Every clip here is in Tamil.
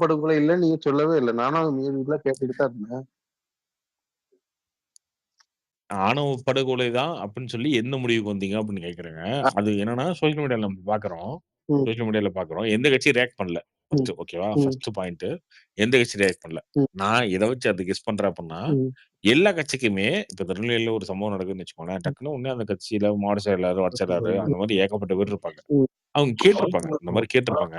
படுகொலை இல்லன்னு நீங்க சொல்லவே இல்ல. நானும் அத மீறி கேட்டுட்டு தான் இருந்தேன். ஆணவ படுகொலை தான் அப்படின்னு சொல்லி எந்த முடிவுக்கு வந்தீங்க அப்படின்னு கேட்கிறேங்க. அ. அது என்னன்னா சோசியல் மீடியால நம்ம பார்க்குறோம். ம். சோசியல் மீடியால பார்க்குறோம். எந்த கட்சியும் ரியாக்ட் பண்ணல. ம். ஃபர்ஸ்ட்டு ஓகேவா? ம். First point. எந்த கட்சியும் ரியாக்ட் பண்ணல. ம். நான் எத வச்சு அத கெஸ் பண்றேன் அப்படின்னா, ம். எல்லா கட்சிக்குமே இப்ப திருநெல்வேலியில ஒரு சம்பவம் நடக்குதுன்னு வச்சுக்கோங்களேன். ம். டக்குனு உடனே அந்த கட்சியில மாவட்ட செயலாளர், வட்ட செயலாளர் அந்த மாரி ஏகப்பட்ட பேர் இருப்பாங்க. ம். அவங்க கேட்டுருப்பாங்க. இந்த மாரி கேட்டுருப்பாங்க.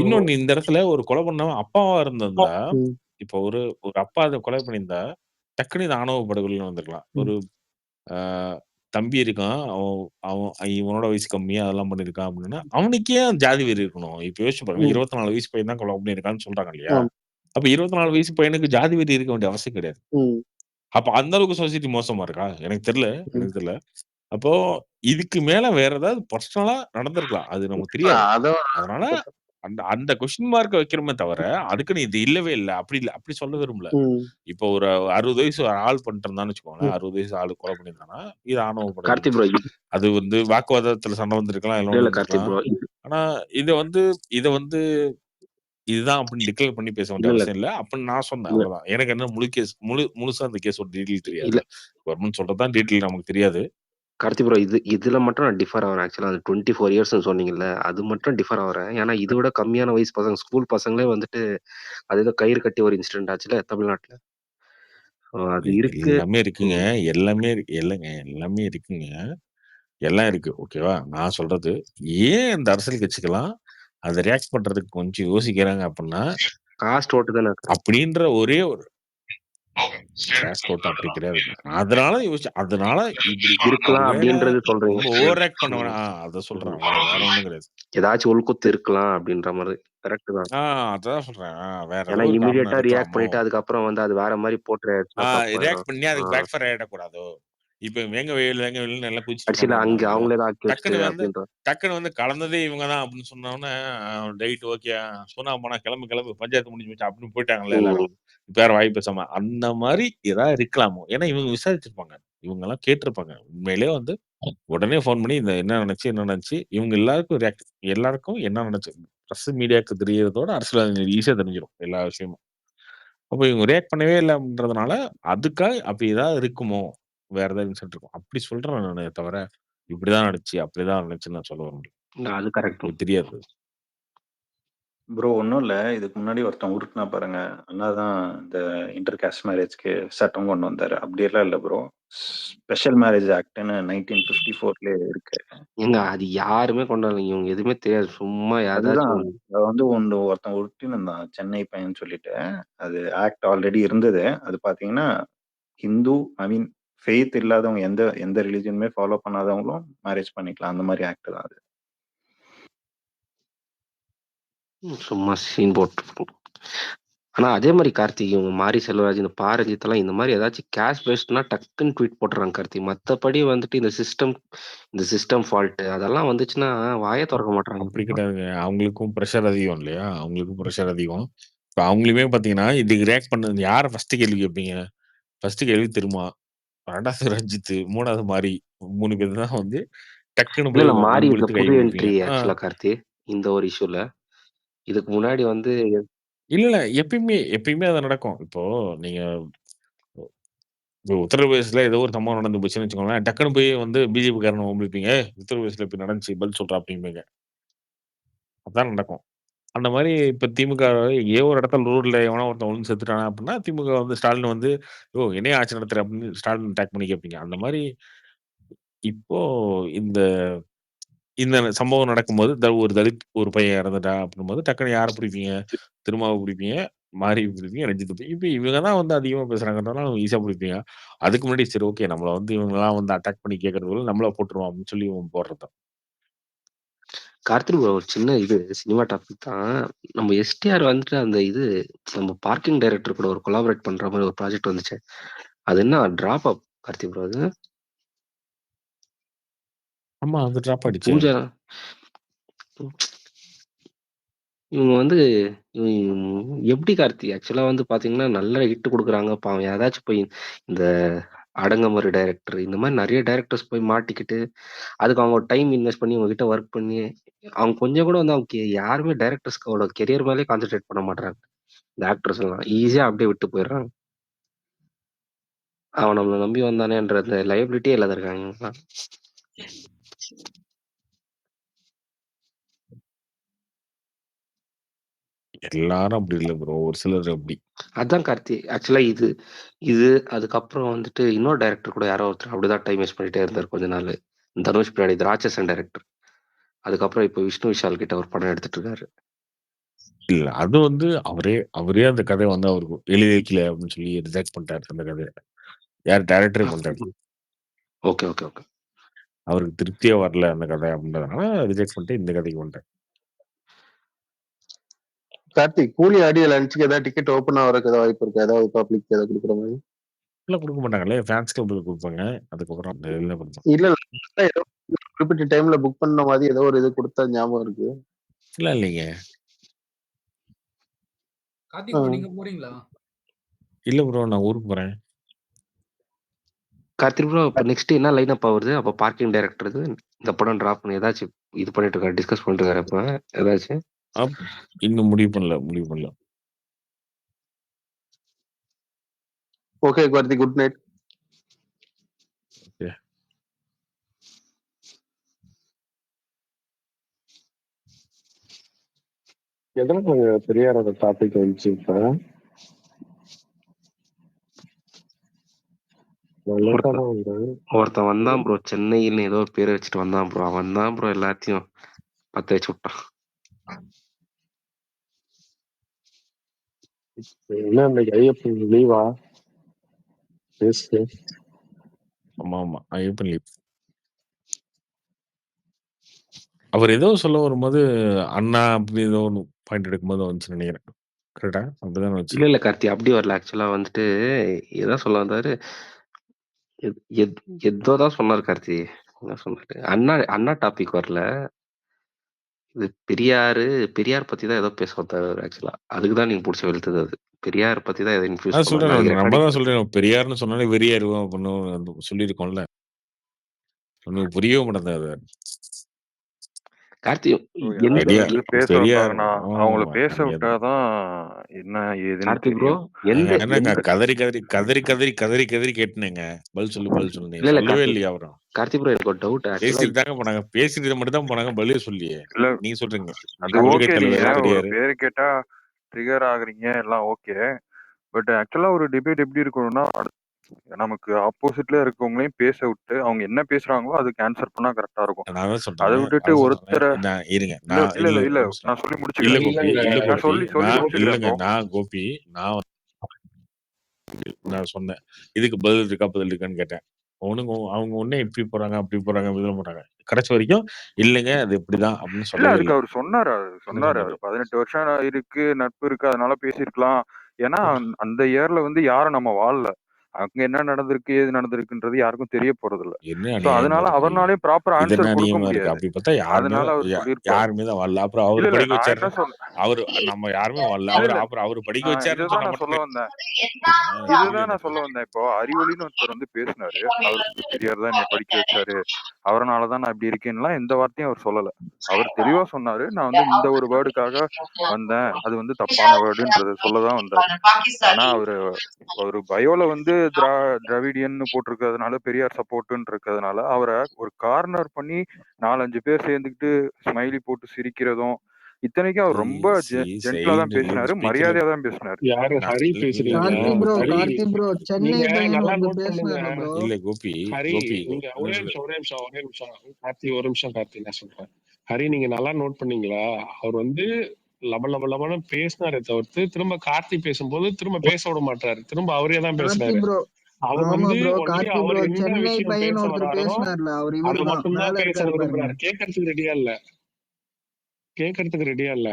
இன்னொன்னு இந்த இடத்துல ஒரு கொலை பண்ணவன் அப்பாவா இருந்திருந்தா, ம். இப்போ ஒரு ஒரு அப்பா அத கொலை பண்ணியிருந்தா, டக்குனு இது ஆணவ படுகொலைன்னு வந்திருக்கலாம். ம். ஒரு ஆ தம்பி இருக்கான். அவன் அவன் இவனோட வயசு கம்மி அதெல்லாம் பண்ணியிருக்கான் அப்படின்னா, அவனுக்கு ஏன் ஜாதி வெறி இருக்கணும்? இப்ப யோசிச்சு பாருங்க. ம். 24 வயசு பையன் தான் கொலை பண்ணியிருக்கான்னு சொல்றாங்க இல்லையா? ஆம். அப்ப 24 வயசு பையனுக்கு ஜாதி வெறி இருக்க வேண்டிய அவசியம் கிடையாது. ம். அப்ப அந்த அளவுக்கு சொசைட்டி மோசமா இருக்கா? எனக்கு தெரியல ம். எனக்கு தெரியல. அப்போ இதுக்கு மேல வேற ஏதாவது பர்சனலா நடந்திருக்கலாம். அது நமக்கு தெரியாது. அதான் அதனால அந்த அந்த கொஸ்டின் மார்க்க வைக்கிறோமே தவிர, அதுக்குன்னு இது இல்லவே இல்ல. அப்படி இல்ல. அப்படி சொல்ல விரும்பல. ம். இப்போ ஒரு 60 வயசு ஆள் பண்ணிட்டு இருந்தான்னு வச்சுக்கோங்களேன். ம். 60 வயசு ஆளு கொலை பண்ணியிருந்தான்னா, இது ஆணவ கார்த்தி. ப்ரோ. அது வந்து வாக்குவாதத்துல சண்டை வந்திருக்கலாம். இல்ல, எல்லாம் இல்ல கார்த்தி வந்திருக்கலாம். ப்ரோ. இது ஆனா இத வந்து இத வந்து இதுதான் அப்படின்னு டிக்ளேர் பண்ணி பேச இல்ல, வேண்டிய இல்ல. அவசியம் இல்ல. அப்படின்னு நான் சொன்னேன். இல்ல. அவ்வளவுதான். எனக்கு என்ன முழு கேஸ் முழு முழுசா அந்த கேஸோட டீட்டெயில் தெரியாது. இல்ல. கவர்ன்மெண்ட் சொல்றது தான் டீட்டெயில் நமக்கு தெரியாது. கார்த்தி ப்ரோ. இது இதுல மட்டும் நான் டிஃபர் ஆவுறேன். ஆக்சுவலா அது 24 இயர்ஸ்ன்னு சொன்னீங்கல்ல. அது மட்டும் டிஃபர் ஆவுறேன். ஏன்னா இத விட கம்மியான வயசு பசங்க ஸ்கூல் பசங்களே வந்துட்டு அது ஏதோ கயிறு கட்டி ஒரு இன்சிடென்ட் ஆச்சுல்ல தமிழ்நாட்டுல. அது இருக்கு. எல்லாமே இருக்குங்க. எல்லாமே இருக்கு. இல்லங்க எல்லாமே இருக்குங்க. எல்லாம் இருக்கு. ஓகேவா? நான் சொல்றது, ஏன் இந்த அரசியல் கட்சிகள்லாம் அத ரியாக்ட் பண்றதுக்கு கொஞ்சம் யோசிக்கிறாங்க அப்படின்னா, காஸ்ட் ஓட்டு தானே. அப்படின்ற ஒரே ஒரு அப்படி. அதனால யோசிச்சு அதனால இப்படி இருக்கலாம் அப்படின்றது சொல்றீங்க. ஓவர் பண்ண. வேணாம். அத சொல்றேன். ம். அவ்வளவுதான். வேற ஒண்ணும் கிடையாது. ஏதாச்சும் உள்குத்து இருக்கலாம் அப்படின்ற மாரி. கரெக்ட் தான். அதான் சொல்றேன். வேற ஏன்னா இமிடியேட்டா ரியாக்ட்? பண்ணிட்டு அதுக்கப்புறம் வந்து அது வேற ஆச்சுன்னா தப்பாயிரும். ரியாக்ட் பண்ணி. அதுக்கு பேக் ஃபயர் ஆயிடக்கூடாதோ? இப்ப வேங்க வயல் வேங்க எல்லாம் குதிச்சுட்டு கடைசில அங்க. அவங்களே டக்குனு வந்து டக்குனு வந்து கலந்ததே இவங்க தான் அப்படின்னு சொன்ன உடனே, ரைட் ஓகே. சொன்னா போனா கிளம்பு கிளம்பு பஞ்சாயத்து முடிஞ்சு போச்சு அப்படின்னு போயிட்டாங்கல்ல எல்லாரும். இப்ப யாரும் வாய் பேசாம. அந்த மாரி ஏதாவது இருக்கலாமோ? ஏன்னா இவங்க விசாரிச்சிருப்பாங்க. இவங்கலாம் கேட்டிருப்பாங்க. உண்மையிலேயே வந்து உடனே ஃபோன் பண்ணி இந்த என்ன நடந்துச்சு? என்ன நடந்துச்சு? இவங்க எல்லாருக்கும் ரியாக்ட் எல்லாருக்கும் என்ன நடந்துச்சு? பிரஸ் மீடியாக்கு தெரியறதோட அரசியல்வாதிகளுக்கு ஈஸியா தெரிஞ்சிரும். எல்லா விஷயமும். அப்ப இவங்க ரியாக்ட் பண்ணவே இல்ல அப்படின்றதுனால, அதுக்காக அப்படி ஏதாவது இருக்குமோ? வேற ஏதாவது இன்சிடென்ட் இருக்கும். அப்படி சொல்றேன் நானே தவிர, இப்படிதான் நடந்துச்சு, அப்படிதான் நடந்துச்சுன்னு நான் சொல்ல வரல. அது கரெக்ட். எனக்கு தெரியாது. ப்ரோ ஒண்ணும் இல்ல. இதுக்கு முன்னாடி ஒருத்தன் உருட்டுனா பாருங்க. அண்ணா தான் இந்த இன்டர் காஸ்ட் மேரேஜ்க்கு சட்டம் கொண்டு வந்தாரு. அப்படியெல்லாம் இல்ல ப்ரோ. ஸ்பெஷல் மேரேஜ் ஆக்ட்ன்னு 1954லயே இருக்கு. ஏங்க அது யாருமே கொண்டு வரலைங்க. இவங்க எதுவுமே தெரியாது. சும்மா அதுதான். ஏதாச்சும் அது வந்து ஒண்ணு ஒருத்தன் உருட்டினிருந்தான். சென்னை பையன்னு சொல்லிட்டு. அது ஆக்ட் ஆல்ரெடி இருந்தது. அது பார்த்தீங்கன்னா, ஹிந்து ஐ மீன் ஃபெய்த் இல்லாதவங்க எந்த எந்த ரிலிஜியனுமே ஃபாலோ பண்ணாதவங்களும் மேரேஜ் பண்ணிக்கலாம். அந்த மாரி ஆக்ட் தான் அது. சும்மா சீன் போட்டு ஆனா அதே மாரி கார்த்தி இவங்க மாரி செல்வராஜ், இந்த பா. ரஞ்சித்லாம் இந்த மாரி ஏதாச்சும் கேஷ் பேஸ்ட்னா டக்குன்னு ட்வீட் போட்டுறாங்க கார்த்தி. மத்தபடி வந்துட்டு இந்த சிஸ்டம் இந்த சிஸ்டம் ஃபால்ட் அதெல்லாம் வந்துச்சுன்னா வாயே தொறக்க மாட்றாங்க. அப்படி கிடையாதுங்க. அவங்களுக்கும் பிரஷர் அதிகம் இல்லையா? அவங்களுக்கும் பிரஷர் அதிகம். இப்ப அவங்களுமே பார்த்தீங்கன்னா, இதுக்கு ரியாக்ட் பண்ணது யார ஃபர்ஸ்ட் கேள்வி கேட்பீங்க? ஃபர்ஸ்ட் கேள்வி திருமா. 2வது ரஞ்சித், 3வது மாரி. 3 பேர் தான் வந்து டக்குன்னு இல்ல, போய் இல்ல கை புது குடுப்பீங்க. என்ட்ரி ஆ. ஆக்சுவலா கார்த்தி. இந்த ஒரு இஷ்யூல. இதுக்கு முன்னாடி வந்து இல்ல, இல்ல. எப்பயுமே எப்பயுமே அது நடக்கும். இப்போ நீங்க இப்போ உத்தரப்பிரதேசல ஏதோ ஒரு சம்பவம் நடந்து போச்சுன்னு வச்சுக்கோங்களேன். டக்குனு போய் வந்து பிஜேபி காரன வம்பிழுப்பீங்க. "ஏய் உத்தரப்பிரதேசல இப்படி நடந்துச்சு பதில் சொல்றா" அப்படிம்பீங்க. அதான் நடக்கும். அந்த மாரி இப்ப திமுக ஏ ஒரு இடத்துல ரோட்ல எவனோ ஒருத்தன் விழுந்து செத்துட்டானா அப்படின்னா, திமுக வந்து ஸ்டாலின் வந்து, "யோவ் என்னையா ஆட்சி நடத்துற?" அப்படின்னு ஸ்டாலின் அட்டாக் பண்ணி கேட்பீங்க. அந்த மாரி இப்போ இந்த இந்த சம்பவம் நடக்கும்போது, த ஒரு தலித் ஒரு பையன் இறந்துட்டான் அப்படிங்கும்போது, டக்குனு யார பிடிப்பீங்க? திருமாவ பிடிப்பீங்க, மாரிய பிடிப்பீங்க, ரஞ்சித்த பிடிப்பீங்க. இப்ப இவங்க தான் வந்து அதிகமா அவங்க ஈஸியா பிடிப்பீங்க. அதுக்கு முன்னாடி சரி ஓகே நம்மள வந்து இவங்கலாம் வந்து அட்டாக் பண்ணி கேட்கறதுக்குள்ள நம்மள போட்டுருவோம் அப்படின்னு சொல்லி இவன் போடுறது தான். கார்த்தி ப்ரோ ஒரு சின்ன இது சினிமா டாபிக் தான். நம்ம எஸ்டிஆர் வந்துட்டு அந்த இது நம்ம பார்க்கிங் டைரக்டர் கூட ஒரு கொலாபரேட் பண்ற மாரி ஒரு ப்ராஜெக்ட் வந்துச்சே. அது என்ன ட்ராப் அப் கார்த்தி ப்ரோ அது? ஆமா. அது ட்ராப் ஆயிடுச்சே. பூஜா இவங்க வந்து எப்படி கார்த்தி ஆக்சுவலா வந்து பார்த்தீங்கன்னா, நல்ல ஹிட் குடுக்குறாங்க. பாவம் யாராச்சும் போய் இந்த அடங்கமறு டைரக்டர் இந்த மாதிரி நிறைய டைரக்டர்ஸ் போய் மாட்டிக்கிட்டு, அதுக்கு அவங்க டைம் இன்வெஸ்ட் பண்ணி உங்ககிட்ட ஒர்க் பண்ணி, அவங்க கொஞ்சம் கூட வந்து அவங்க கெ யாருமே டைரக்டர்ஸ்க்கோட கெரியர் மேலே கான்சென்ட்ரேட் பண்ண மாட்றாங்க. இந்த ஆக்டர்ஸ் எல்லாம். ஈஸியா அப்படியே விட்டு போயிடுறாங்க. அவன் நம்மளை நம்பி வந்தானேன்ற அந்த லயபிலிட்டியே இல்லாத இருக்காங்க எல்லாரும் அப்படி இல்லை ப்ரோ. ஒரு சிலர் அப்படி. அதான் கார்த்தி. ஆக்சுவலா இது இது அதுக்கப்புறம் வந்துட்டு இன்னொரு டைரக்டர் கூட யாரோ ஒருத்தர் அப்படிதான் டைம் வேஸ்ட் பண்ணிட்டே இருந்தாரு கொஞ்ச நாளு. தனுஷ் பின்னாடி இது ராட்சசன் டைரக்டர். அதுக்கப்புறம் இப்ப விஷ்ணு விஷால் கிட்ட ஒரு படம் எடுத்துட்டு இருக்காரு. இல்ல. அது வந்து அவரே அவரே அந்த கதைய வந்து அவருக்கு எழுதி வைக்கல அப்படின்னு சொல்லி ரிஜெக்ட் பண்ணிட்டாரு அந்த கதைய. யார் டைரக்டரே பண்ணிட்டாரு. Okay, okay, okay. அவருக்கு திருப்தியா வரல அந்த கதை அப்படின்றதுனால ரிஜெக்ட் பண்ணிட்டு இந்த கதைக்கு வந்துட்டாரு. கார்த்திக் கூலி ஆடியோ லான்ச்சுக்கு ஏதாவது டிக்கெட் ஓப்பன் ஆகுறதுக்கு ஏதாவது வாய்ப்பு இருக்கா? ஏதாவது பப்ளிக் ஏதாவது குடுக்குற மாரி? இல்ல குடுக்க மாட்டாங்களே. ஃபேன்ஸ் கிளப்ல குடுப்பாங்க. அதுக்கப்புறம். இல்ல, இல்ல. ஏதோ குறிப்பிட்ட டைம்ல புக் பண்ண மாரி ஏதோ ஒரு இது குடுத்தா ஞாபகம் இருக்கு. இல்ல இல்லைங்க. கார்த்திக் நீங்க போறீங்களா? இல்ல ப்ரோ. நான் ஊருக்கு போறேன். கார்த்திக் ப்ரோ இப்ப நெக்ஸ்ட் என்ன லைன் அப் ஆவுறது? அப்ப பார்க்கிங் டைரக்டர்து இந்த படம் டிராப் பண்ணி ஏதாச்சும் இது பண்ணிட்டு இருக்காரு. டிஸ்கஸ் பண்ணிட்டு இருக்காரு இப்ப ஏதாச்சும்? அப் இன்னும் முடிவு பண்ணல முடிவு பண்ணல. Okay Karthik. Good night. Okay. எதனால பெரியாரோட டாபிக் வந்துச்சு இப்ப? ஒருத்தன் தான் வந்தேன். ஒருத்தன் வந்தான் ப்ரோ. சென்னையில்னு ஏதோ ஒரு பேர வச்சுட்டு வந்தான் ப்ரோ. அவன் தான் ப்ரோ எல்லாத்தையும் பத்த வச்சு விட்டான். என்ன இன்னைக்கு ஐயப்பன் லீவா? ஆமா, ஆமா. ஐயப்பன் லீவ். அவர் ஏதோ சொல்ல வரும்போது, அண்ணா அப்படி ஏதோ ஒண்ணு பாயிண்ட் எடுக்கும்போது வந்துச்சுன்னு நெனைக்கிறேன். கரெக்ட்டா? அப்படிதானே வந்துச்சு? இல்ல, இல்ல கார்த்தி. அப்படி வரல. ஆக்சுவலா வந்துட்டு ஏதோ சொல்ல வந்தாரு. எத் எத் ஏதோ தான் சொன்னாரு கார்த்தி. என்ன சொன்னாரு? அண்ணா அண்ணா டாபிக் வரல. இது பெரியாரு, பெரியார் பத்தி தான் ஏதோ பேச வந்தாரு அவரு ஆக்சுவலா. அதுக்கு தான் நீங்க புடிச்சு வெளுத்தது அது. பெரியார் பத்தி தான் இன்ஃப்யூஸ் சொல்றேன். நம்ம தான் சொல்றேன். பெரியார்ன்னு சொன்னாலே வெறியாயிருவோம் அப்படின்னு சொல்லியிருக்கோம்ல. உனக்கு புரியவே மாட்டேங்குது அது. கார்த்தி ப்ரோ எந்த யாராவது பெரியார் வந்து பேச பெரியார் வந்தாங்கன்னா, அவங்கள. பேச நீங்க விட்டா தான் என்ன ஏதுன்னு கார்த்தி கதறி கதறி கதறி கதறி கதறி கதறி கேட்டேனேங்க. பதில் சொல்லு பதில் சொல்லு. சொல்லவே கார்த்தி இல்லையா அப்புறம்? கார்த்தி ப்ரோ எனக்கு ஒரு டவுட். பேசிட்டு தாங்க போனாங்க. பேசிட்டு மட்டும் தான் போனாங்க. பதிலே சொல்லலையே. இல்ல நீங்க சொல்றீங்க. அது ஓகே. பேரு கேட்டா ட்ரிகர் ஆகுறீங்க எல்லாம் ஓகே. பட் ஆக்சுவலா ஒரு டிபேட் எப்படி இருக்கணும்னா, நமக்கு ஆப்போசிட்ல இருக்கவங்களையும் பேச விட்டு, அவங்க என்ன பேசுறாங்களோ அதுக்கு ஆன்சர் பண்ணா கரெக்ட்டா இருக்கும். நான் அதான் அத சொல்றேன். விட்டுட்டு ஒருத்தர சொல்றேன். இருங்க. இல்ல நான் இல்ல இல்ல இல்ல. நான் சொல்லி முடிச்சுக்கிறேன். நான். சொல்லி சொல்லி நான் இல்லங்க. கோபி, நான் நான் சொன்னேன். இதுக்கு பதில் இருக்கா? பதில் இருக்கான்னு கேட்டேன். அவனுங்க அவங்க உடனே இப்படி போறாங்க, அப்படி போறாங்க, இதுல போறாங்க. கடைசி வரைக்கும் இல்லங்க அது இப்படிதான் அப்படின்னு சொல்லவே அதுக்கு. அவரு சொன்னாரு. சொன்னாரு. 18 வருஷம் இருக்கு, நட்பு இருக்கு. அதனால பேசியிருக்கலாம். ஏன்னா அந் அந்த இயர்ல வந்து யாரும் நம்ம வாழல. அங்க என்ன நடந்திருக்கு, ஏது நடந்திருக்குன்றது யாருக்கும் தெரிய போறதில்ல. என்ன சோ அநியாயமா அதனால இருக்கு? அவர்னாலயும் ப்ராப்பர் இது என்ன ஆன்சர் கொடுக்க அநியாயமா இருக்கு? முடியாது. அப்படி பார்த்தா யாருமே அதனால அவரு யா சொல்லியிருப்பாரு. யாருமே தான் வாழல. அப்புறம் இல்ல அவரு இல்ல. படிக்க நான் என்ன வச்சாருன்னா, அவரு நம்ம யாருமே வாழல. இல்ல அவரு இல்ல. அப்புறம் அவரு படிக்க ஆ வச்சாருன்னு இததான் சொன்னா நான் மட்டும் சொல்ல தான் வந்தேன். ஆ இதுதான் நான் எனக்கு. சொல்ல வந்தேன். இப்போ அறிவொளின்னு ஒருத்தர் வந்து பேசினாரு. அவரு பெரியார் தான் என்னைய படிக்க வச்சாரு. அவரனால தான் நான் இப்படி இருக்கேன்னுலாம் எந்த வார்த்தையும் அவர் சொல்லல. அவர் தெளிவா சொன்னாரு. நான் வந்து இந்த ஒரு வேர்டுக்காக வந்தேன். அது வந்து தப்பான வேர்டுன்றத சொல்ல தான் வந்தாரு. ஆனா அவரு அவரு பயோல வந்து திரா திராவிடியன்னு போட்டிருக்கிறதுனால, பெரியார் சப்போர்ட்ன்னு இருக்கிறதுனால, அவர ஒரு கார்னர் பண்ணி 4, 5 பேர் சேர்ந்துக்கிட்டு ஸ்மைலி போட்டு சிரிக்கிறதும், இத்தனைக்கும் அவர் ரொம்ப ஜென்டிலா தான் பேசினாரு. மரியாதையா தான் பேசினாரு. யாரு நான் ஹரி இல்ல கோபி, ஒரு நிமிஷம் ஒரே நிமிஷம் ஒரே நிமிஷம் கார்த்தி ஒரு நிமிஷம் கார்த்தி நான் சொல்றேன். ஹரி நீங்க நல்லா நோட் பண்ணீங்களா? அவர் வந்து லப லப லபன்னு பேசினாரே தவிர்த்து திரும்ப கார்த்தி பேசும்போது திரும்ப பேச விட மாட்டாரு. திரும்ப அவரே தான் பேசுறாரு. அவர் வந்து அவர் என்ன விஷயம் பேச ஒருத்தர் வராரோ பேசினார்ல அவர் அது இவரு தான் மட்டும் மேல தான் பேச விரும்புறாரு. கேட்கறதுக்கு ரெடியா இல்ல. கேட்கறதுக்கு ரெடியா இல்ல.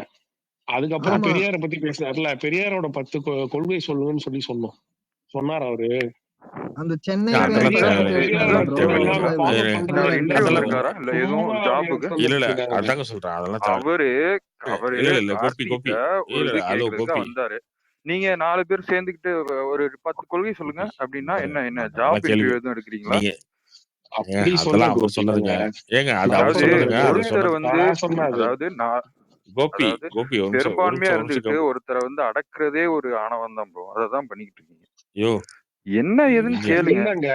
அதுக்கப்புறம் பெரியார பத்தி பேசினார்ல. பெரியாரோட 10 கொ கொள்கை சொல்லுங்கன்னு சொல்லி சொன்னோம். சொன்னாரா அவரு? அந்த சென்னை இல்ல பத்தி இல்ல அதாங்க சொல்றேன். அதெல்லாம் அவரு இல்ல இல்ல கோபி கோபி. அதோ. வந்தாரு. நீங்க 4 பேர் சேர்ந்துக்கிட்டு ஒ ஒரு 10 கொள்கை சொல்லுங்க அப்படின்னா என்ன என்ன ஜாப் இன்டர்வியூ எதுவும் எடுக்கிறீங்களா? அப்படி ஏங்க சொல்ல அதெல்லாம் அவர் சொன்னதுங்க. ஏங்க அது அவர் அதாவது சொன்னதுங்க அது ஒருத்தர் சொன்னது வந்து நான் சொன்னது அதாவது நான் கோபி கோபி பெரும்பான்மையா ஒருத்தரை வந்து அடக்குறதே ஒரு ஆணவம் தான் ப்ரோ. அததான் பண்ணிக்கிட்டு இருக்கீங்க. என்ன ஏதுன்னு நீங்க கேளுங்க. இல்லங்க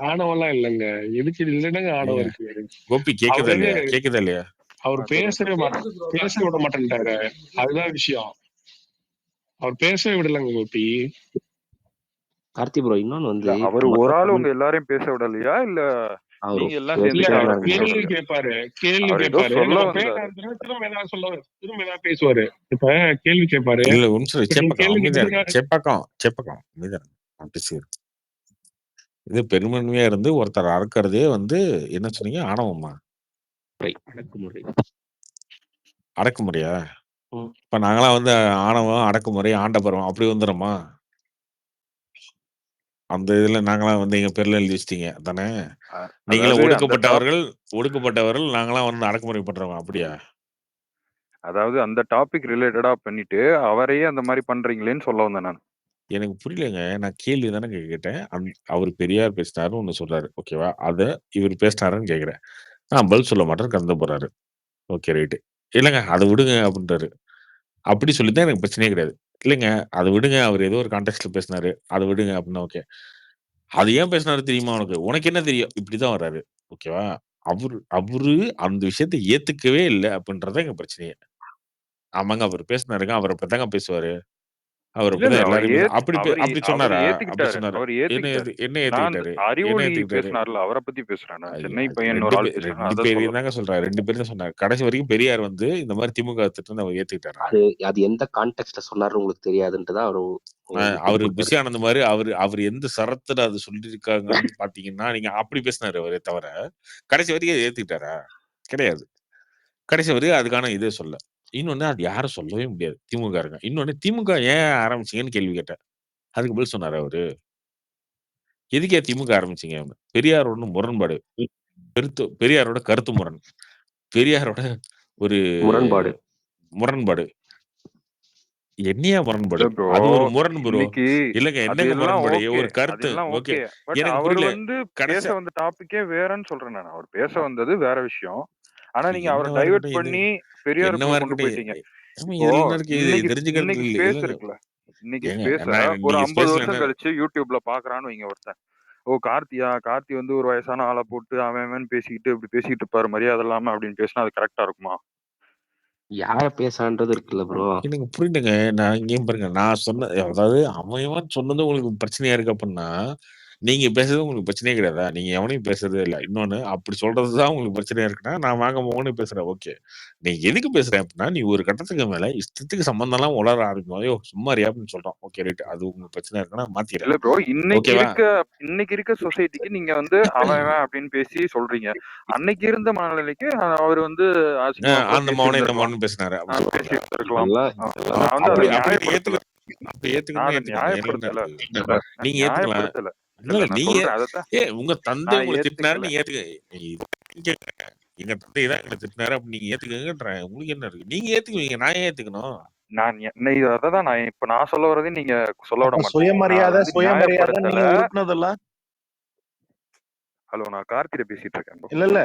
ஆணவம்லாம் இல்லங்க. எதுக்கு இல்லைன்னு ஆணவம் இருக்கு. கோபி கேக்குதா அவரு இல்லையா? கேக்குதா இல்லையா? அவர். பேசவே. பேச விட மாட்டேன்ட்டாரு. அதுதான் விஷயம். அவர் பேசவே விடலங்க கோபி. கார்த்தி ப்ரோ இன்னொன்னு வந்து அவரு ஒரு ஆள் உங்க எல்லாரையும் பேச விடலையா? இல்ல எல்லாம் கேள்வி? கேட்பாரு. கேள்வி கேட்பாரு. திரும்ப சொல்லுவாரு திரும்ப ஏதாவது பேசுவாரு. இப்ப கேள்வி கேட்பாரு. இல்ல நீங்க சேப்பக்கம் சேப்பக்கம் பேசிடுறேன் இது பெரும்பான்மையா இருந்து ஒருத்தர் அறக்கறதே வந்து என்ன சொன்னீங்க? ஆணவமா? முறை, அடக்குமுறை. அடக்குமுறையா? ம். இப்ப நாங்களாம் வந்து ஆணவம் அடக்குமுறை ஆண்டபரம் அப்படி வந்துடுமா அந்த இதுல நாங்களாம் வந்து எங்க பேர்ல எழுதி வச்சிட்டீங்க. தானே? அ நீங்களும் அதாவது அந்த டாப் ஒடுக்கப்பட்டவர்கள் ஒடுக்கப்பட்டவர்கள் நாங்களாம் வந்து அடக்குமுறை பண்றோம்? அப்படியா? அதாவது அந்த டாபிக் ரிலேட்டடா பண்ணிட்டு அவரையே அந்த மாதிரி பண்றீங்களேன்னு சொல்ல வந்தேன் நான். எனக்கு புரியலங்க. நான் கேள்வி தானே கேட்டேன். அந்- அவர் பெரியார் பேசினாருன்னு ஒண்ணு சொல்றாரு. ஓகேவா அத இவர் பேசினாருன்னு கேட்குறேன் நான் பதில் சொல்ல மாட்டேன்னு கடந்து போறாரு. ஓகே ரைட்டு இல்லைங்க அதை விடுங்க அப்படின்றாரு. அப்படி சொல்லித்தான் எனக்கு பிரச்சனையே கிடையாது. இல்லைங்க அதை விடுங்க அவர் ஏதோ ஒரு கான்டெக்ட்ல பேசினாரு. அதை விடுங்க அப்படின்னா ஓகே அது ஏன் பேசினாரு தெரியுமா உனக்கு? உனக்கு என்ன தெரியும்? இப்படிதான் வர்றாரு. ஓகேவா அவரு அவரு அந்த விஷயத்தை ஏத்துக்கவே இல்லை அப்படின்றத எங்க பிரச்சனையே. ஆமாங்க அவர் பேசினாருங்க. அவர் அப்படித்தாங்க பேசுவாரு. அவர் இல்ல இல்ல அப்படிதான் அவர் எல்லாரையும் பேசு- ஏத் அப்படி பே- அவர் அப்படி அவர் சொன்னாரா அப்படி ஏத்துக்கிட்டாரு. சொன்னாரு? அவர் என்ன ஏத்துக்கிட்டாரு. ஏத்து என்ன நான் ஏத்துக்கிட்டாரு? என்ன அறிவொளி ஏத்துக்கிட்டாரு? பேசினார்ல அவரை பத்தி பேசுறேன். நான். ஐயா, சென்னை பையன் ரெண்டு ஒரு ஆள் பேர் பேசுறாங்க ரெண்டு அதான் பேரையும் சொல்ல தாங்க சொல்றாரு. ரெண்டு பேரும் தான் சொன்னாரு. கடைசி வரைக்கும் பெரியார் வந்து இந்த மாதிரி திமுக திட்டம் அவர் ஏத்துக்கிட்டாரா? அது அது எந்த கான்டெக்ட்ல சொன்னாரு உங்களுக்கு தெரியாதுன்ட்டு தான் அவரு ஆஹ் உங்களுக்கு அவரு கொடுத்தாரு. பிஸி ஆனந்த மாதிரி அவர் அவர் எந்த சரத்துல அது சொல்லியிருக்காங்கன்னு பாத்தீங்கன்னா நீங்க அப்படி பேசினாரு அவரே தவிர கடைசி வரைக்கும் அதை ஏத்துக்கிட்டாரா? கிடையாது. கடைசி வரைக்கும் அதுக்கான இதே சொல்ல. இன்னொன்னு அது யாரும் சொல்லவே முடியாது. திமுக இருங்க இன்னொன்னு திமுக ஏன் ஆரம்பிச்சீங்கன்னு கேள்வி கேட்டேன். அதுக்கு பதில் சொன்னாரு அவரு. எதுக்கே திமுக ஆரம்பிச்சீங்க? பெரியார் ஒண்ணு முரண்பாடு. பெருத்து பெரியாரோட கருத்து முரண். பெரியாரோட ஒரு முரண்பாடு. முரண்பாடு. என்னையா முரண்பாடு? இல்ல ப்ரோ அது ஒரு முரண் ப்ரோ. இன்னைக்கு இல்லங்க என்னங்க முரண்பாடு? ஓகே. ஒரு கருத்து. எல்லாம் ஓகே. ஓகே. பட் எனக்கு அவர் புரியல. வந்து பேச கடைசி வந்த டாபிக்கே வேறன்னு சொல்றேன் நான். அவர் பேச வந்தது வேற விஷயம். ஆனா நீங்க அவரை என்னவா டைவர்ட் இருக்கட்டும் இது? பண்ணி பெரியாருக்குள்ள என்னவா கொண்டு இருக்கட்டும் போயிட்டீங்க. ஆமா இப்போ இதுல என்ன இருக்கு இது இன்னைக்கு தெரிஞ்சுக்கிறது இன்னைக்கு இல்ல ஸ்பேஸ் இல்லங்க இருக்குல்ல இன்னைக்கு ஏங்க ஸ்பேஸ நான் ஒரு நீங்க ஐம்பது ஸ்பேஸ்ல வருஷம் என்ன? கழிச்சு யூடியூப்ல பாக்குறான்னு வைங்க ஒருத்தன். ஓ கார்த்தியா கார்த்தி வந்து ஒரு வயசான ஆளை போட்டு அவன் அவன் பேசிக்கிட்டு இப்படி பேசிக்கிட்டு இருப்பாரு. மரியாதை இல்லாம அப்படின்னு பேசினா அது கரெக்டா இருக்குமா? யார பேசான்றது இருக்குல்ல ப்ரோ எனக்கு புரியுதுங்க. நான் இங்கேயும் பாருங்க. நான் சொன்ன அதாவது அவன் இவன் சொன்னது உங்களுக்கு பிரச்சனையா இருக்கு அப்படின்னா நீங்க பேசுறது உங்களுக்கு பிரச்சனையே கிடையாதா? நீங்க எவனையும் பேசுறதே இல்லை. இன்னொன்னு அப்படி சொல்றதுதான் உங்களுக்கு பிரச்சனையா இருக்குன்னா நான் வாங்க மோகனே பேசுறேன். ஓகே. நீ எதுக்கு பேசுறேன் அப்படின்னா நீ ஒரு கட்டத்துக்கு மேல இஷ்டத்துக்கு சம்பந்தம் எல்லாம் உளர ஆரம்பிக்கும். ஐயோ சும்மா அறியா அப்படின்னு சொல்றோம். Okay right. அது உங்களுக்கு பிரச்சனை இருக்குன்னா மாத்திக்கிறேன். இல்ல ப்ரோ இன்னைக்கு ஓகேவா? இருக்க இன்னைக்கு இருக்க சொசைட்டிக்கு நீங்க வந்து அவன் அப்படின்னு பேசி சொல்றீங்க. அன்னைக்கு இருந்த மனநிலைக்கு அவர் வந்து அசிங்கமா ஆஹ் கூட அந்த மௌனம் இந்த இருந்திருக்கலாம் மௌனம் பேசினாரு. அப்படி ஆஹ் சொல்றீங்க பேசி இருந்திருக்கலாம் இதெல்லாம் ஆஹ் இதெல்லாம் நான் வந்து அதை அப்படி அப்படி நியாயப்படுத்தல ஏத்துக்க அப்படி நான் ஏத்துக்கணும்னா அதை ஏத்துக்கங்க இதுல என்ன நியாயப்படுத்தல இருக்கு நான் நீங்க ஏத்துக்கலாம் நியாயப்படுத்தல. இல்ல நீங்க ஏ உங்க தந்தை உங்களை திட்டினாரு ஏத்துக்கல. நீங்க ஏத்துக்க எங்க தந்தை தான் எங்களை திட்டினாரு அப்படி நீங்க ஏத்துக்கங்கன்றேன். உங்களுக்கு என்ன இருக்கு? நீங்க ஏத்துக்குவீங்க நான் ஏத்துக்கணும்? நான் என்ன அதான் நான் இப்ப நான் சொல்ல வரதையும் நீங்க சொல்ல விட சுயமரியாதை சுயமரியாதை நீங்க உருட்டுனதெல்லாம் ஹலோ நான் கார்த்திட பேசிட்டு இருக்கேன். இல்ல இல்ல.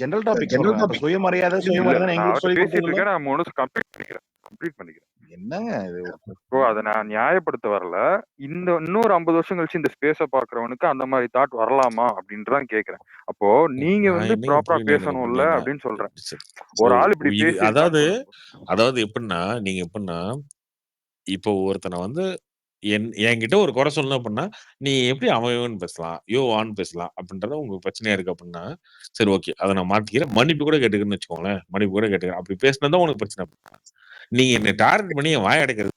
ஜெனரல் டாபிக் சொல்றேன். அப்ப சுயமரியாதை சுயமரியாதை நான் பேசிட்டு இருக்கேன். நான் கம்ப்ளீட் பண்ணிக்கிறேன். கம்ப்ளீட் பண்ணிக்கிறேன். என்னங்க இது? ப்ரோ அதை நான் நியாயப்படுத்த வரல. இந்த இன்னொரு ஐம்பது வருஷம் கழிச்சு இந்த ஸ்பேஸ பாக்குறவனுக்கு அந்த மாதிரி தாட் வரலாமா அப்படின்றதான் கேக்குறேன். அப்போ நீங்க நான் வந்து என்னங்க ப்ராப்பரா புரியல எனக்கு பேசணும்ல அப்படின்னு சொல்றேன். ஒரு ஆள் இப்படி அதாவது அதாவது எப்படின்னா நீங்க எப்படின்னா இப்போ ஒருத்தனை வந்து என் என்கிட்ட ஒரு குறை சொல்லணும் அப்படின்னா நீ எப்படி அவன் இவன் பேசலாம் யோ ஆன் பேசலாம் அப்படின்றத உங்களுக்கு பிரச்சனையா இருக்கு அப்படின்னா சரி ஓகே அதை நான் மாத்திக்கிறேன். மன்னிப்பு கூட கேட்டுக்கிறேன்னு வச்சுக்கோங்களேன். மன்னிப்பு கூட கேட்டுக்கிறேன். அப்படி பேசினா உனக்கு பிரச்சனை. நீங்க என்ன டார்கெட் பண்ணி என் வாய் அடைக்கிறது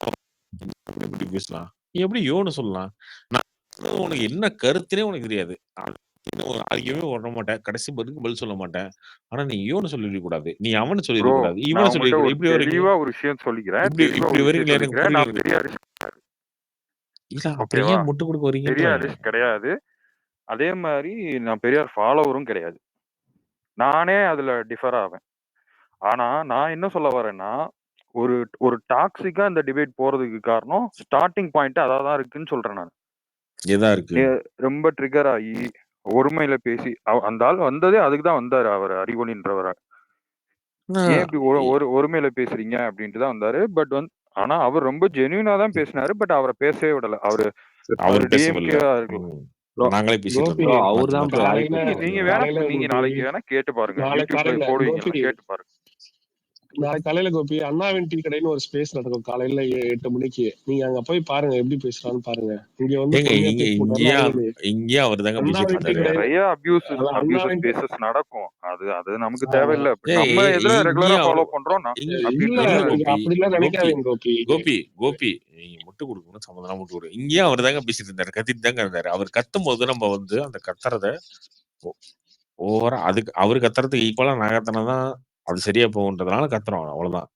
எப்படி பேசலாம். நீ எப்படி யோன்னு சொல்லலாம்? நான் உனக்கு என்ன கருத்துனே உனக்கு தெரியாது. அறிக்கவே விட மாட்டேன். கடைசி பதிலுக்கு பதில் சொல்ல மாட்டேன். ஆனா நீ யோன்னு சொல்லிட கூடாது. நீ அவனு சொல்லிட கூடாது. இவனை ஒரு இப்படி வரீங்க தெளிவா ஒரு விஷயம் சொல்லிக்கிறேன். இப்படி ஒரு வரீங்களா எனக்கு பெரியார் இல்ல ஏன் முட்டு கொடுக்க வரீங்கன்றேன் பெரியாரிஸ்ட் கிடையாது. அதே மாதிரி நான் பெரியார் ஃபாலோவரும் கிடையாது. நானே அதுல டிஃபர் ஆவேன். ஆனா நான் என்ன சொல்ல வரேன்னா ஒரு ஒரு டாக்ஸிக்கா இந்த டிபேட் போறதுக்கு காரணம் ஸ்டார்ட்டிங் பாயிண்ட் அதான் தான் இருக்குன்னு சொல்றேன் நான். எதா இருக்கு? ரொம்ப ட்ரிகர் ஆகி ஒருமையில பேசி அந்த ஆள் வந்ததே அதுக்கு தான் வந்தாரு அவர் அறிவொளின்றவரை ஏன் இப்படி ஒரு ஒரு ஒருமையில பேசுறீங்க? அப்படின்ட்டு தான் வந்தாரு. பட் வந்து ஆனா அவர் ரொம்ப ஜென்யூனா தான் பேசினாரு. பட் அவரை பேசவே விடல. அவரு அவர் நாங்களே நீங்க வேணா நீங்க நாளைக்கு வேணா கேட்டு பாருங்க. போடுவீங்க. கேட்டு பாருங்க. நாளைக்கு காலையில கோபி அண்ணாவின் டீ கடைன்னு ஒரு ஸ்பேஸ் நடக்கும். காலையில எட்டு மணிக்கு. நீங்க அங்க போய் பாருங்க எப்படி பேசுறான்னு பாருங்க. இங்க வந்து இங்க அவர் தாங்க நிறைய அபியூஸ் அபியூஸ் ஸ்பேசஸ் நடக்கும். அது அது நமக்கு தேவையில்லை. நம்ம எதுல ரெகுலரா ஃபாலோ பண்றோம் அப்படிலாம் கோபி நினைக்காதீங்க கோபி. கோபி கோபி நீங்க முட்டு கொடுக்கணும் சம்மந்தம் முட்டு கொடுக்கணும் இங்கேயும் அவர் தாங்க பேசிட்டு இருந்தாரு கத்திட்டு தாங்க இருந்தாரு. அவர் கத்தும் போது நம்ம வந்து அந்த கத்துறத ஓவரா அதுக்கு அவர் கத்துறதுக்கு ஈக்குவலா நான் கத்தினா தான் அது சரியா போகுன்றதுனால கத்துறோம் அவ்வளவுதான்.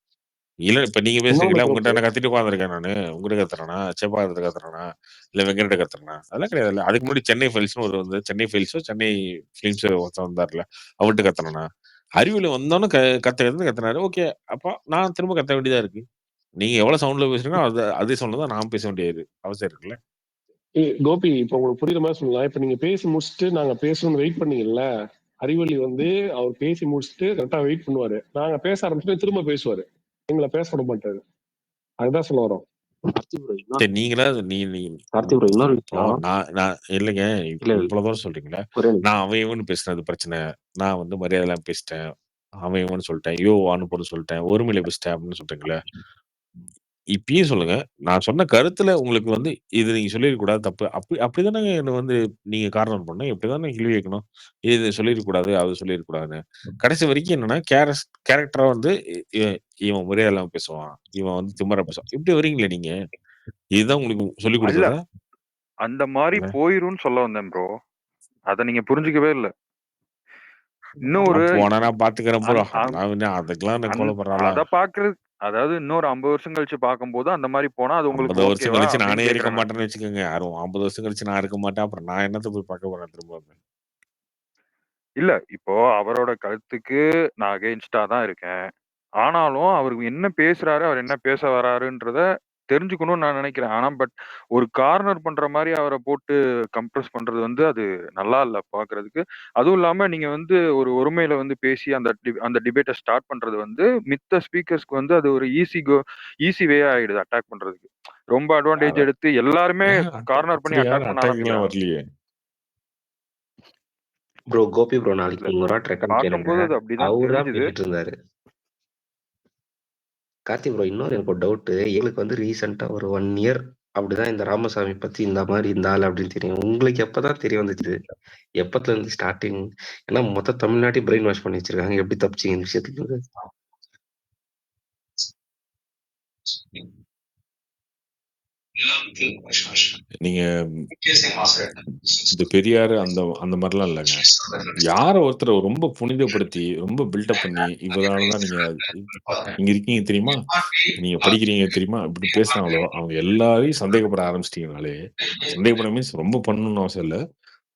இல்ல இப்ப நீங்க இன்னொன்னு கோபி உங்ககிட்ட நான் கத்திட்டு உட்காந்துருக்கேன் நானு. உங்ககிட்ட கத்துறேனா? செப்பாக்கத்துல கத்துறேனா? இல்ல வெங்கட்ட கத்துறேனா? அதெல்லாம் கிடையாது இல்ல அதுக்கு முன்னாடி சென்னை ஃபைல்ஸ்னு ஒரு வந்து சென்னை ஃபைல்ஸோ சென்னை ஃபிலிம்ஸ் ஒருத்தன் வந்தார்ல அவர்கிட்ட கத்துறேனா? அறிவுல வந்தோன்னு க கத்துறது கத்துனாரு ஓகே. அப்ப நான் திரும்ப கத்த வேண்டியதா இருக்கு. நீங்க எவ்வளவு சவுண்ட்ல பேசுறீங்களோ அது அதே சவுண்ட்ல தான் நான் பேச வேண்டியது அவசியம் இருக்குல்ல? ஏய், கோபி இப்ப உங்களுக்கு புரியுற மாதிரி சொல்லலாம் இப்ப நீங்க பேசி முடிச்சுட்டு நாங்க பேசணும்னு வெயிட் பண்ணீங்கல்ல அறிவொளி வந்து அவர் பேசி முடிச்சுட்டு கரெக்டா வெயிட் பண்ணுவாரு. நாங்க பேச ஆரம்பிச்சுட்டு திரும்ப பேசுவாரு. எங்களை பேச விட மாட்டாரு. அதுதான் சொல்ல வரோம் நீங்களா? நீ நான் நான் இல்லைங்க இவ்வளவு தூரம் சொல்றீங்களா. நான் அவன் இவனு பேசுனது பிரச்சனை. நான் வந்து மரியாதை எல்லாம் பேசிட்டேன். அவன் இவனு சொல்லிட்டேன். யோ போட்டு சொல்லிட்டேன். ஒருமையில பேசிட்டேன் அப்படின்னு சொல்றீங்களே. இப்பயும் சொல்லுங்க. நான் சொன்ன கருத்துல உங்களுக்கு வந்து இது நீங்க சொல்லிருக்க கூடாது தப்பு. அப்படி அப்படிதானே என்ன வந்து நீங்க காரணம் பண்ணணும். இப்படிதானே கேள்வி கேட்கணும். இது சொல்லிருக்க கூடாது அது கூடாதுன்னு கடைசி வரைக்கும் என்னன்னா கேரக்டரா வந்து இ- இவன் மரியாதை இல்லாம பேசுவான். இவன் வந்து திம்மரா பேசுவான். இப்படி வரீங்களே நீங்க? இதுதான் உங்களுக்கு சொல்லி அல்ல கொடுத்ததா அந்த மாதிரி போயிரும்னு சொல்ல வந்தேன் ப்ரோ அத நீங்க புரிஞ்சுக்கவே இல்ல. இன்னொரு நான் போனா நான் பாத்துக்கிறேன் ப்ரோ அந்- என்ன அதுக்கெல்லாம் நான் அந்- அத பாக்குறது அதாவது இன்னொரு ஐம்பது வருஷம் கழிச்சு பார்க்கும்போது அந்த மாதிரி போனா அது உங்களுக்கு ஐம்பது வருஷம் ஓகேவா கழிச்சு நானே இருக்க கேக்குறேன் நான் மாட்டேன்னு வச்சுக்கோங்க. யாரும் ஐம்பது வருஷம் கழிச்சு நான் இருக்க மாட்டேன். அப்புறம் நான் என்னத்த போய் பார்க்க போறேன் திரும்ப இல்ல இப்போ அவரோட கருத்துக்கு நான் அகைன்ஸ்டா தான் இருக்கேன். ஆனாலும் அவருக்கு என்ன பேசுறாரு அவர் என்ன பேச வராருன்றத தெரிஞ்சுக்கணும்னு நான் நினைக்கிறேன். ஆனா பட் ஒரு கார்னர் பண்ற மாதிரி அவரை போட்டு கம்ப்ரஸ் பண்றது வந்து அது நல்லா இல்ல பாக்குறதுக்கு. அதுவும் இல்லாம நீங்க வந்து ஒரு ஒருமையில வந்து பேசி அந்த டி- அந்த டிபேட்டை ஸ்டார்ட் பண்றது வந்து மித்த ஸ்பீக்கர்ஸ்க்கு வந்து அது ஒரு ஈஸி கோ ஈஸி வே ஆயிடுது அட்டாக் பண்றதுக்கு. ரொம்ப அட்வான்டேஜ் எடுத்து எல்லாருமே ஏன் கார்னர் பண்ணி அப்படி அட்டாக் யாரும் பண்ண அட்டாக் எல்லாம் ஆரம்பிக்கிறாங்க. வரலையே. ப்ரோ கோபி ப்ரோ நாளைக்கு இல்ல. நீங்க ஒரு வாட் ரெக்கார்ட் கேளுங்க. பார்க்கும்போது அது அப்படிதான் அவர் தான் தெரிஞ்சுது. பேசிட்டு இருந்தாரு. கார்த்தி ப்ரோ இன்னொரு எனக்கு ஒரு டவுட்டு எங்களுக்கு வந்து ரீசெண்டாக ஒரு ஒன் இயர் அப்படிதான் இந்த ராமசாமி பத்தி இந்த மாதிரி இந்த ஆள் அப்படின்னு தெரியும். உங்களுக்கு எப்பதான் தெரிய வந்துச்சு? எப்பத்துல இருந்து ஸ்டார்டிங் ஏன்னா மொத்த தமிழ்நாட்டையும் பிரெயின் வாஷ் பண்ணி வச்சிருக்காங்க. எப்படி தப்பிச்சிங்க இந்த விஷயத்துக்கு. நீங்க இந்த பெரியார் அந்த அந்த மாதிரிலாம் இல்லைங்க. யார ஒருத்தரை ரொம்ப புனிதப்படுத்தி ரொம்ப பில்டப் பண்ணி இவராலதான் நீங்க இங்க இருக்கீங்க தெரியுமா? நீங்க படிக்கிறீங்க தெரியுமா? இப்படி பேசுறாங்களோ அவங்க எல்லாரையும் சந்தேகப்பட ஆரம்பிச்சிட்டீங்கனாலே சந்தேகப்பட மீன்ஸ் ரொம்ப பண்ணணும்னு அவசியம் இல்லை.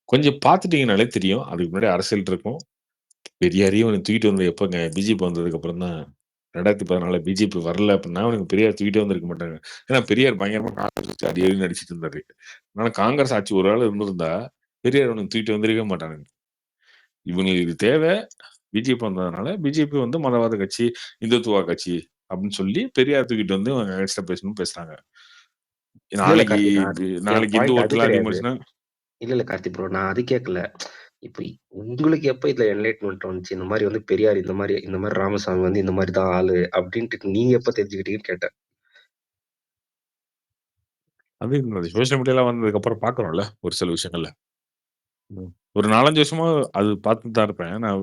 கொஞ்சம் பார்த்துட்டீங்கனாலே தெரியும். அதுக்கு முன்னாடி அரசியல் இருக்கும். பெரியாரையும் தூக்கிட்டு வந்து எப்போங்க? பிஜேபி வந்ததுக்கு அப்புறம் தான் ரெண்டாயிரத்தி பதினாலு பிஜேபி வரல அப்படின்னா அவனுக்கு பெரியார் தூக்கிட்டே வந்திருக்க மாட்டாங்க. ஏன்னா பெரியார் பயங்கரமா காங்கிரஸ் அடி அடி நடிச்சிட்டு இருந்தாரு. அதனால காங்கிரஸ் ஆட்சி ஒரு ஆள் இருந்திருந்தா பெரியார் அவனுக்கு தூக்கிட்டு வந்திருக்க மாட்டானுங்க. இவங்களுக்கு இது தேவை. பிஜேபி வந்ததுனால பிஜேபி வந்து மதவாத கட்சி இந்துத்துவா கட்சி அப்படின்னு சொல்லி பெரியார் தூக்கிட்டு வந்து அவங்க ஆ பேசணும்னு பேசுறாங்க. நாளைக்கு நாளைக்கு இந்து அதிகமாச்சுன்னா இல்ல இல்ல கார்த்தி ப்ரோ நான் அது கேட்கல இப்போ உங்களுக்கு எப்ப இதுல என்லைட்மெண்ட் வந்துச்சு? இந்த மாதிரி வந்து பெரியார் இந்த மாதிரி இந்த மாதிரி ராமசாமி வந்து இந்த மாதிரி தான் ஆளு அப்படின்ட்டு நீங்க எப்ப தெரிஞ்சுக்கிட்டீங்கன்னு கேட்டேன். அது இந்த சோசியல் மீடியால வந்ததுக்கு அப்புறம் பாக்குறோம்ல ஒரு சில விஷயங்கள்ல. ஒரு நாலஞ்சு வருஷமா அது பார்த்து தான் இருப்பேன். நான்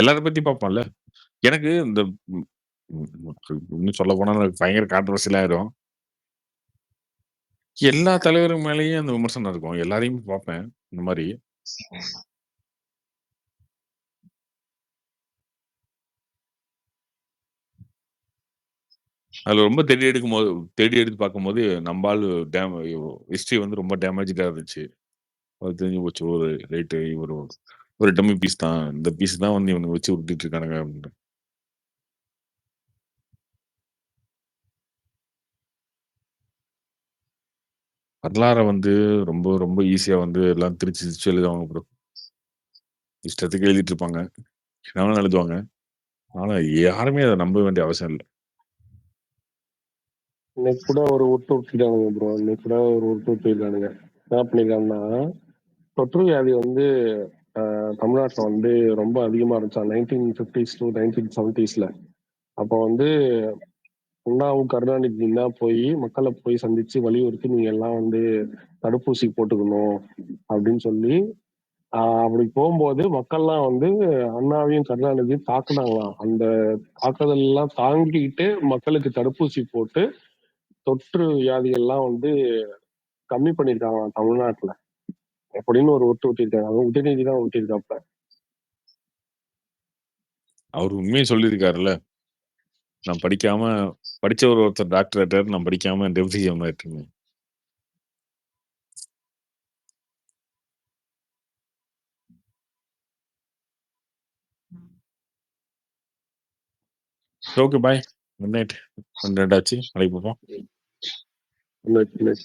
எல்லாரும் பத்தி பார்ப்பேன்ல. எனக்கு இந்த இன்னும் சொல்ல போனா எனக்கு பயங்கர கான்ட்ரவர்சியல் ஆயிரும். எல்லா தலைவரும் மேலேயும் அந்த விமர்சனம் இருக்கும். எல்லாரையும் பார்ப்பேன். இந்த மாதிரி. அதில் ரொம்ப தேடி எடுக்கும் போது தேடி எடுத்து பார்க்கும்போது நம்ம ஆளு டேம் ஹிஸ்ட்ரி வந்து ரொம்ப டேமேஜ்டா இருந்துச்சு. அது தெரிஞ்சு போச்சு. ஒரு ரைட்டு இவரு ஒரு டம்மி பீஸ் தான். இந்த பீஸ் தான் வந்து இவனுங்க வச்சு உருட்டிட்டு இருக்கானுங்க அப்படின்னு. வரலாறை வந்து ரொம்ப, ரொம்ப ஈஸியாக வந்து எல்லாம் திருச்சி திருச்சி எழுதுவாங்க ப்ரோ. இஷ்டத்துக்கு எழுதிட்டு இருப்பாங்க. என்னவேணா எழுதுவாங்க. ஆனால் யாருமே அதை நம்ப வேண்டிய அவசியம் இல்லை இன்னைக்கு கூட ஒரு ஒட்டு உருட்டிட்டானுங்க ப்ரோ. இன்னைக்கு கூட ஒரு உருட்டு உருட்டிருக்கானுங்க. என்ன பண்ணிருக்காங்கன்னா, தொற்று வியாதி வந்து தமிழ்நாட்டில் தமிழ்நாட்டுல வந்து ரொம்ப அதிகமா இருந்துச்சாம். 1950ஸ் டூ 1970ஸ்ல. அப்போ வந்து அண்ணாவும், கருணாநிதியும் தான் போய் மக்களை போய் சந்திச்சு வலியுறுத்தி நீங்க எல்லாம் வந்து தடுப்பூசி போட்டுக்கணும் அப்படின்னு சொல்லி, அப்படி போகும்போது மக்கள்லாம் வந்து அண்ணாவையும், கருணாநிதியும் தாக்குனாங்களாம். அந்த தாக்குதல்லாம் தாங்கிட்டு மக்களுக்கு தடுப்பூசி போட்டு, தொற்று வியாதிகள்லாம் வந்து கம்மி பண்ணியிருக்காங்க தமிழ்நாட்டுல. அப்படின்னு ஒரு ஒட்டு உருட்டிருக்காங்க. அதுவும் உதயநிதி தான் உருட்டியிருக்காப்ல. அவர் உண்மையை சொல்லியிருக்காருல்ல. நான் படிக்காம படிச்ச ஒரு ஒருத்தர் டாக்டர் ஆயிட்டாரு. நான் படிக்காம deputy CM ஆயிட்டேன்னு. Okay bye. Good night. 12 ஆச்சு. நாளைக்கு பார்ப்போம். Good night,